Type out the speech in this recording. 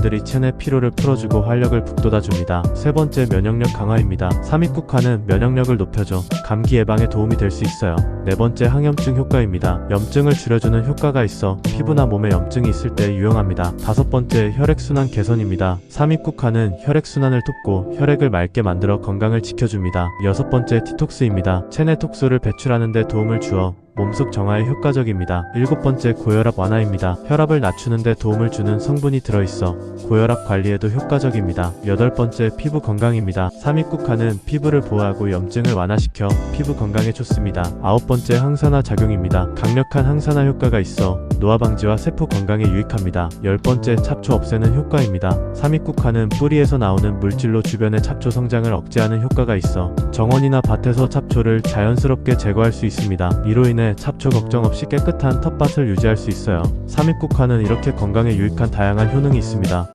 비타민들이 체내 피로를 풀어주고 활력을 북돋아줍니다. 세 번째 면역력 강화입니다. 삼입국화는 면역력을 높여줘 감기 예방에 도움이 될 수 있어요. 네 번째 항염증 효과입니다. 염증을 줄여주는 효과가 있어 피부나 몸에 염증이 있을 때 유용합니다. 다섯 번째 혈액순환 개선입니다. 삼입국화는 혈액순환을 돕고 혈액을 맑게 만들어 건강을 지켜줍니다. 여섯 번째 디톡스입니다. 체내 톡소를 배출하는 데 도움을 주어 몸속 정화에 효과적입니다. 일곱 번째 고혈압 완화입니다. 혈압을 낮추는 데 도움을 주는 성분이 들어있어 고혈압 관리에도 효과적입니다. 여덟 번째 피부 건강입니다. 삼입국화는 피부를 보호하고 염증을 완화시켜 피부 건강에 좋습니다. 아홉 번째 항산화 작용입니다. 강력한 항산화 효과가 있어 노화 방지와 세포 건강에 유익합니다. 열 번째 찹초 없애는 효과입니다. 삼입국화는 뿌리에서 나오는 물질로 주변의 찹초 성장을 억제하는 효과가 있어 정원이나 밭에서 찹초를 자연스럽게 제거할 수 있습니다. 이로 인해 찹초 걱정 없이 깨끗한 텃밭을 유지할 수 있어요. 삼입국화는 이렇게 건강에 유익한 다양한 효능이 있습니다.